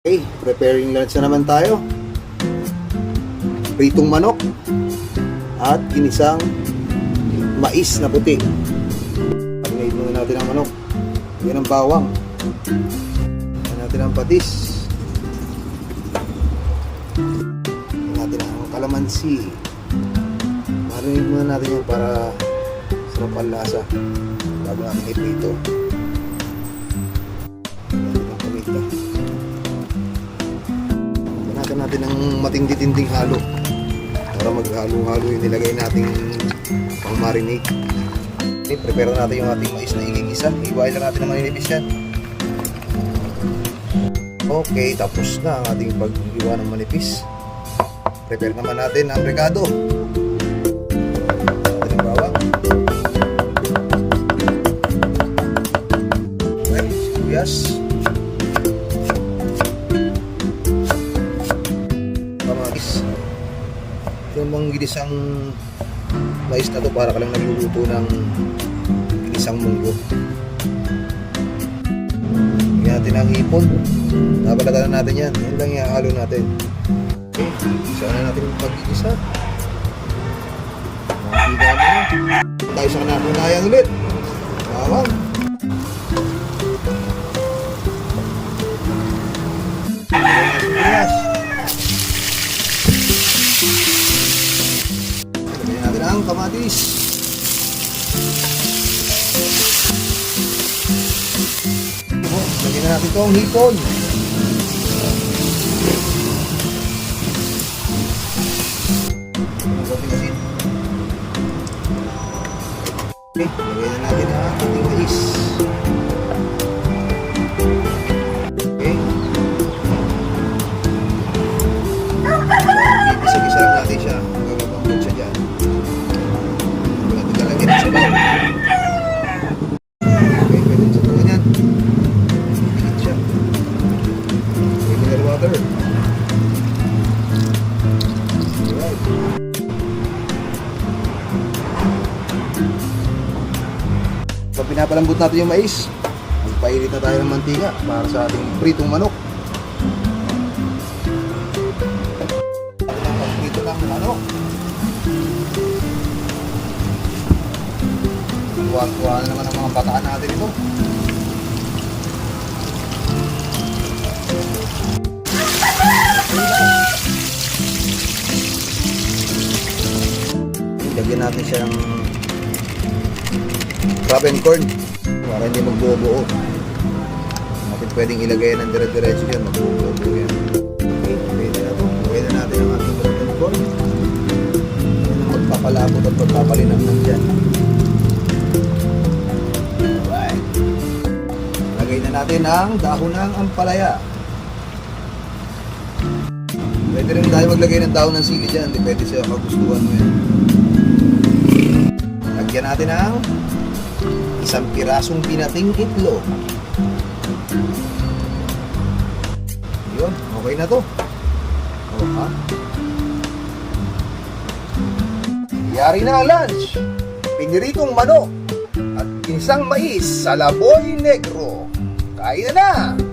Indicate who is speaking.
Speaker 1: Okay, preparing lunch na naman tayo. Pritong manok at ginisang mais na puti. Pag-made muna natin ang manok. Yan ang bawang. Yan natin ang patis. Yan natin ang kalamansi. Marinig muna natin yan para sarap ang lasa. Bago natin iprito. Natin ng matindi-tinding halo para maghalo-halo yung nilagay nating pang marinate. Okay, prepare natin yung ating mais na igigisa. Iwain lang natin ng maninipis yan. Okay, tapos na ang ating pag-iwa ng manipis. Prepare naman natin ang regado. Yung ginisang mais na to para ka lang nagluluto ng ginisang munggo. Lagyan natin ang hipon. Nabalatan na natin yan. Yan lang ihahalo natin. Okay, isa na natin yung pag-igisa. Makikita mo na. Tayo sa kanakunayang ulit. Bawang. Ang kamatis. Oh, Lagyan na natin itong hipon. Lagyan na natin ang ating pinapalambot natin yung mais, magpainit na tayo ng mantika para sa ating pritong manok. Pagprito ng manok. Tuwa-tuwa na naman ang mga bataan natin ito. Lagyan natin siya ng crab and corn para hindi magbuo-buo. Natin pwedeng ilagay ng dire-diretso yan, magbuo-buo yan. Okay, pwede na ito. Na natin ang ating crab and corn. Yan ang magpapalabot at magpapalinang ng dyan. Alright. Lagay na natin ang dahon ng ampalaya. Pwede rin tayo maglagay ng dahon ng sili dyan. Depende sa kagustuhan mo yan. Lagyan natin ang isang pirasong pinating itlog. Yun, okay na to. O, ha? Yari na lunch. Piniritong manok at ginsang mais sa laboy negro. Kain na na!